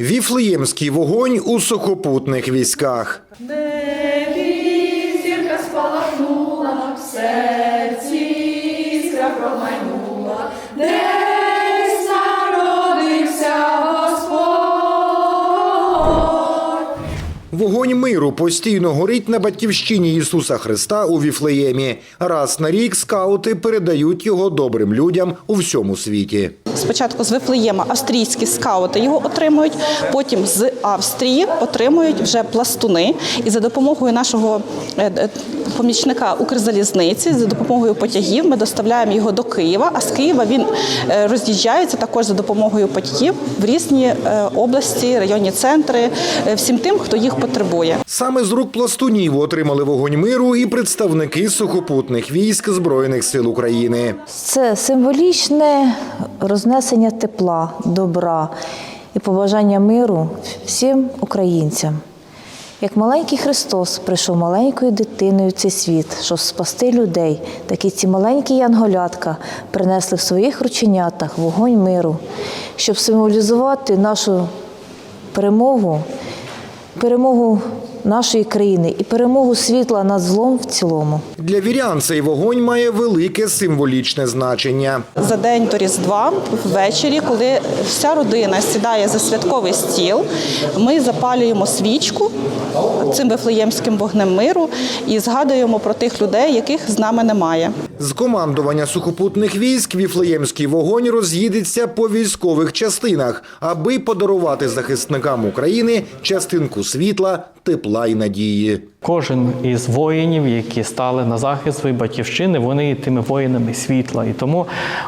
Віфлеємський вогонь у сухопутних військах. Небі зірка спалахнула, в серці іскра промайнула, десь народився Господь. Вогонь миру постійно горить на батьківщині Ісуса Христа у Віфлеємі. Раз на рік скаути передають його добрим людям у всьому світі. Спочатку з Вифлеєма австрійські скаути його отримують, потім з Австрії отримують вже пластуни. І за допомогою нашого е, е, помічника Укрзалізниці, за допомогою потягів, ми доставляємо його до Києва. А з Києва він е, роз'їжджається також за допомогою потягів в різні області, районні центри, всім тим, хто їх потребує. Саме з рук пластунів отримали вогонь миру і представники сухопутних військ Збройних сил України. Це символічне рознесення тепла, добра і побажання миру всім українцям. Як маленький Христос прийшов маленькою дитиною в цей світ, щоб спасти людей, так і ці маленькі янголятка принесли в своїх рученятах вогонь миру, щоб символізувати нашу перемогу, перемогу нашої країни і перемогу світла над злом в цілому. Для вірян цей вогонь має велике символічне значення. За день до Різдва ввечері, коли вся родина сідає за святковий стіл, ми запалюємо свічку цим вифлеємським вогнем миру і згадуємо про тих людей, яких з нами немає. З командування сухопутних військ Віфлеємський вогонь роз'їдеться по військових частинах, аби подарувати захисникам України частинку світла, тепла і надії. Кожен із воїнів, які стали на захист своєї батьківщини, вони є тими воїнами світла. І тому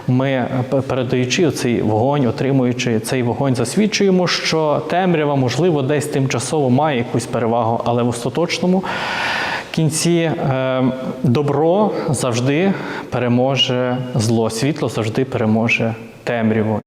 ми, е, передаючи цей вогонь, отримуючи цей вогонь, засвідчуємо, що темрява, можливо, десь тимчасово має якусь перевагу, але в остаточному кінці е, добро завжди переможе зло, світло завжди переможе темряву.